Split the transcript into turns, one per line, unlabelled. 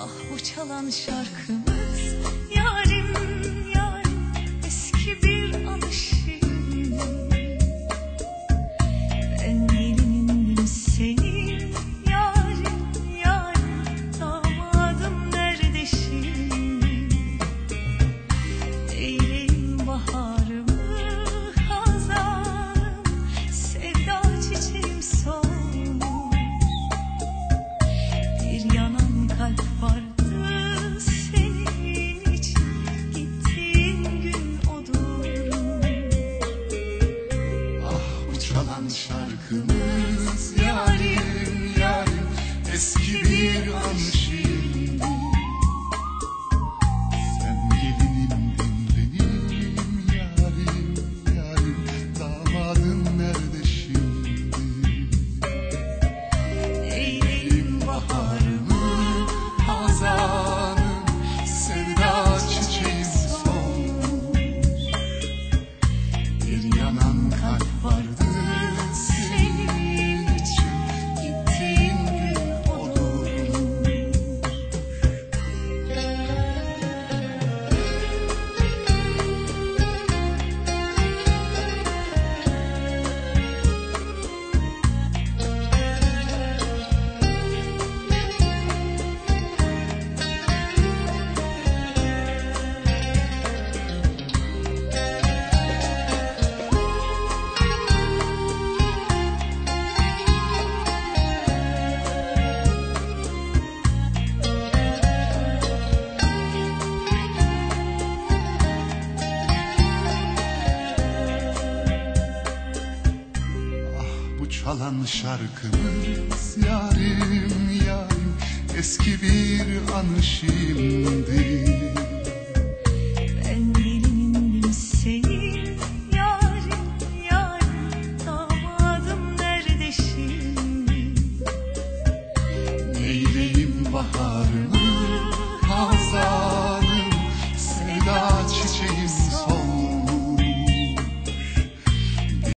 Ah bu çalan şarkımız yarim yarim eski bir alışım Ben gelinindim senin yarim yarim damadım nerede şimdi Eyleyim baharımı hazanım sevda çiçeğim solmuş. Bir yanan
Ah şarkımız yarim yarim. Eski bir çalan şarkım Yarim yarim eski bir anı şimdi Ben gelindim senin yarim yarim damadım nerede şimdi? Neyleyim baharına